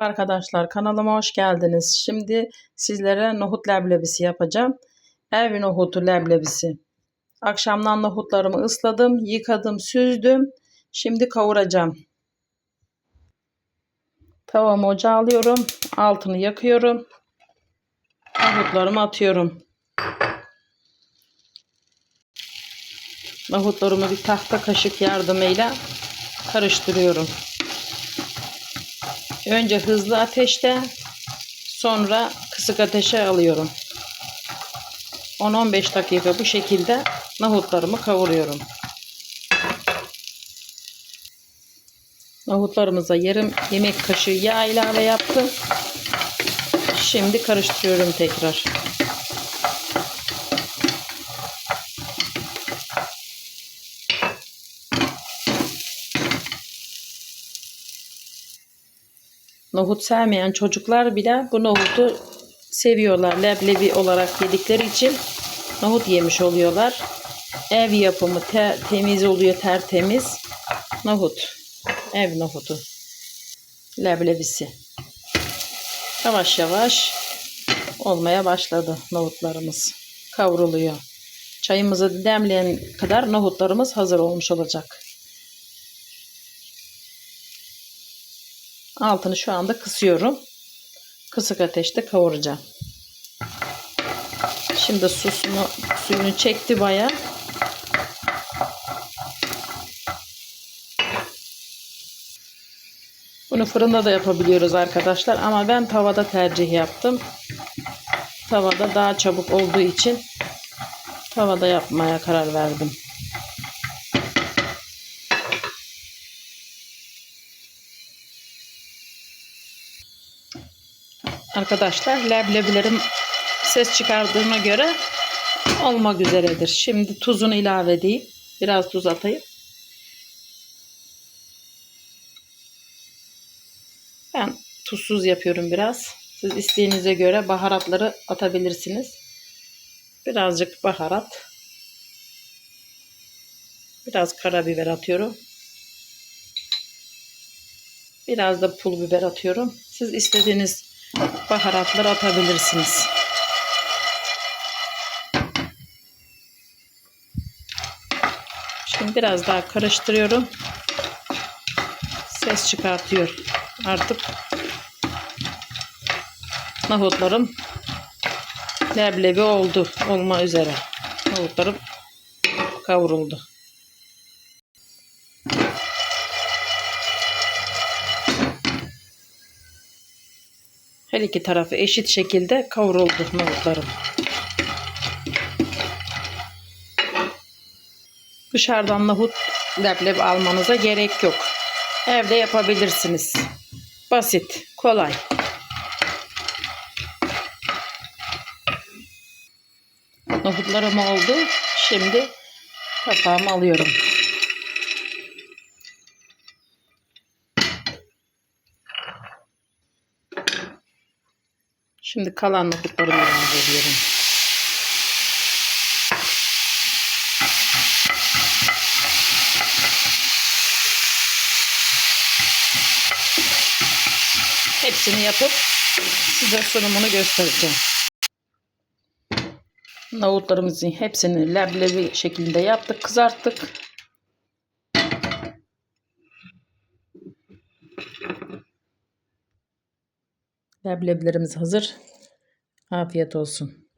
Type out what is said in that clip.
Arkadaşlar kanalıma hoş geldiniz. Şimdi sizlere nohut leblebisi yapacağım. Ev nohutu leblebisi. Akşamdan nohutlarımı ısladım, yıkadım, süzdüm. Şimdi kavuracağım. Tavamı ocağa alıyorum. Altını yakıyorum. Nohutlarımı atıyorum. Nohutlarımı bir tahta kaşık yardımıyla karıştırıyorum. Önce hızlı ateşte sonra kısık ateşe alıyorum. 10-15 dakika bu şekilde nohutlarımı kavuruyorum. Nohutlarımıza yarım yemek kaşığı yağ ilave yaptım. Şimdi karıştırıyorum tekrar. Nohut sevmeyen çocuklar bile bu nohutu seviyorlar. Leblebi olarak yedikleri için nohut yemiş oluyorlar. Ev yapımı te temiz oluyor tertemiz. Nohut. Ev nohutu. Leblebisi. Yavaş yavaş olmaya başladı nohutlarımız. Kavruluyor. Çayımızı demleyen kadar nohutlarımız hazır olmuş olacak. Altını şu anda kısıyorum. Kısık ateşte kavuracağım. Şimdi susunu, suyunu çekti baya. Bunu fırında da yapabiliyoruz arkadaşlar ama ben tavada tercih yaptım. Tavada daha çabuk olduğu için tavada yapmaya karar verdim. Arkadaşlar leblebilerim ses çıkardığına göre olmak üzeredir. Şimdi tuzunu ilave edeyim. Biraz tuz atayım. Ben tuzsuz yapıyorum biraz. Siz isteğinize göre baharatları atabilirsiniz. Birazcık baharat. Biraz karabiber atıyorum. Biraz da pul biber atıyorum. Siz istediğiniz baharatlar atabilirsiniz. Şimdi biraz daha karıştırıyorum. Ses çıkartıyor. Artık nohutlarım leblebi oldu. Olma üzere. Nohutlarım kavruldu. Her iki tarafı eşit şekilde kavruldu nohutlarım. Dışarıdan nohut leblebi almanıza gerek yok. Evde yapabilirsiniz. Basit, kolay. Nohutlarım oldu. Şimdi tabağıma alıyorum. Şimdi kalan nohutlarımı ilave ediyorum. Hepsini yapıp size sunumunu göstereceğim. Nohutlarımızın hepsini leblebi şeklinde yaptık, kızarttık. Leblebilerimiz hazır. Afiyet olsun.